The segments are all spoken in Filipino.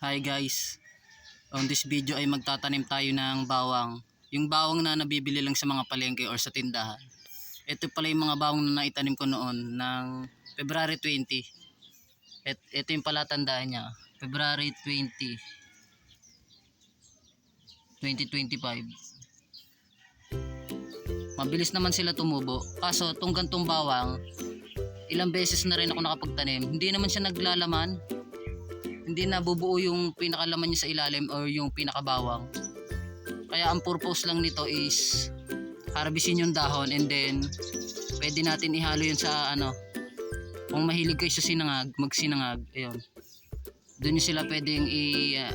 Hi guys. On this video ay magtatanim tayo ng bawang. Yung bawang na nabibili lang sa mga palengke or sa tindahan. Ito pala yung mga bawang na naitanim ko noon ng February 20. Et, ito yung palatandaan niya. February 20. 2025. Mabilis naman sila tumubo. Kaso tong gantong bawang, ilang beses na rin ako nakapagtanim. Hindi naman siya naglalaman hindi nabubuo yung pinakalaman niya sa ilalim or yung pinakabawang. Kaya ang purpose lang nito is harbisin yung dahon and then pwede natin ihalo yun sa ano kung mahilig kayo sa sinangag, magsinangag, ayun. Doon sila pwedeng i, uh.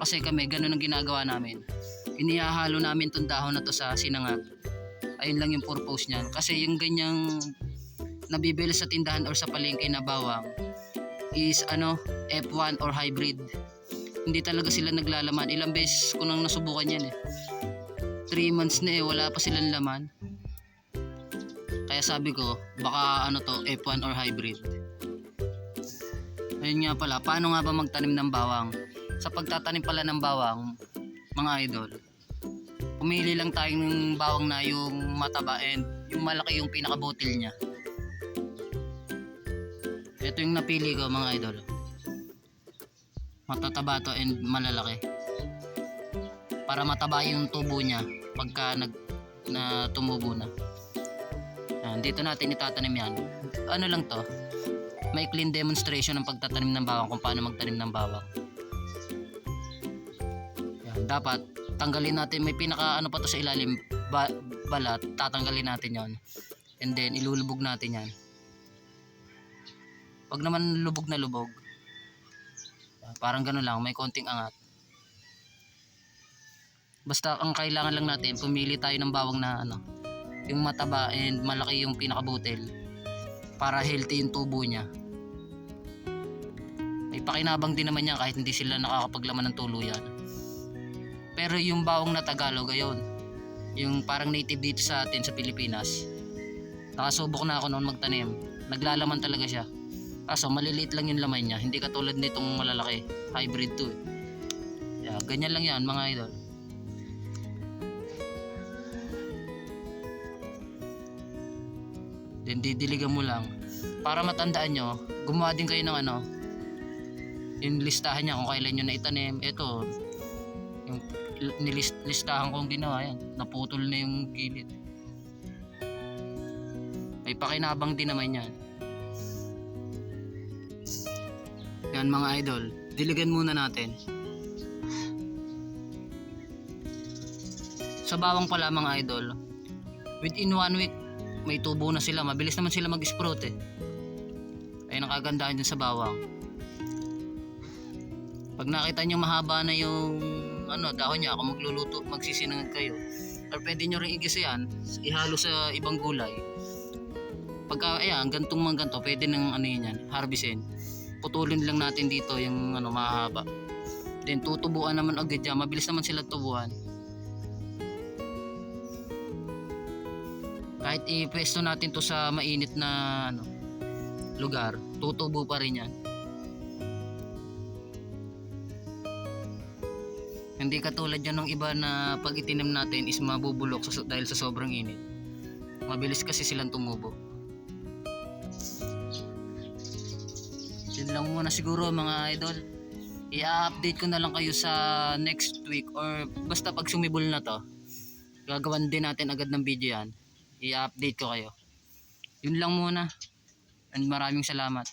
Kasi kami, ganun ang ginagawa namin. Inihahalo namin tong dahon na to sa sinangag. Ayun lang yung purpose niyan. Kasi yung ganyang nabibili sa tindahan or sa palengke na bawang, is ano F1 or hybrid. Hindi talaga sila naglalaman. Ilang beses ko nang nasubukan yan eh. 3 months na eh. Wala pa silang laman. Kaya sabi ko baka ano to F1 or hybrid. Ayun nga pala. Paano nga ba magtanim ng bawang? Sa pagtatanim pala ng bawang mga idol pumili lang tayo ng bawang na yung mataba and yung malaki yung pinakabotil niya ito yung napili ko mga idol. Matataba to and malalaki. Para mataba yung tubo niya pagka nag na tumubo na. Yan, dito natin itatanim yan. Ano lang to? May clean demonstration ng pagtatanim ng bawang kung paano magtanim ng bawang. Yan, dapat tanggalin natin may pinaka ano pa to sa ilalim ba, balat, tatanggalin natin yon. And then ilulubog natin yan. Pag naman lubog na lubog, parang gano'n lang, may konting angat. Basta ang kailangan lang natin, pumili tayo ng bawang na ano, yung mataba and malaki yung pinakabutil para healthy yung tubo niya. May pakinabang din naman yan kahit hindi sila nakakapaglaman ng tuluyan. Pero yung bawang na Tagalog, ayon, yung parang native dito sa atin sa Pilipinas, nakasubok na ako noon magtanim. Naglalaman talaga siya. Kaso maliliit lang yung laman niya, hindi katulad nitong malalaki. Hybrid to eh. Yeah, ganyan lang yan mga idol. Then didiligan mo lang. Para matandaan nyo, gumawa din kayo ng ano, yung listahan niya kung kailan nyo na itanim. Ito, yung nilist, listahan kong ginawa yan. Naputol na yung gilid. May pakinabang din naman yan. Yan mga idol, diligan muna natin. Sa bawang pala mga idol, within one week, may tubo na sila. Mabilis naman sila mag-sprout eh. Ayun ang dyan sa bawang. Pag nakita nyo mahaba na yung ano, dahon niya, kung magluluto, magsisinangag kayo. Or pwede nyo rin igisa yan, ihalo sa ibang gulay. Pagka, ayan, gantong mga ganto, pwede nang ano yan, harvestin putulin lang natin dito yung ano mahaba. Then tutubuan naman agad yan. Mabilis naman sila tubuan. Kahit ipwesto natin to sa mainit na ano, lugar tutubo pa rin yan. Hindi katulad yan ng iba na pag itinim natin is mabubulok sa, dahil sa sobrang init. Mabilis kasi silang tumubo Yun lang muna siguro mga idol. I-update ko na lang kayo sa next week or basta pag sumibol na to. Gagawan din natin agad ng video yan. I-update ko kayo. Yun lang muna. And maraming salamat.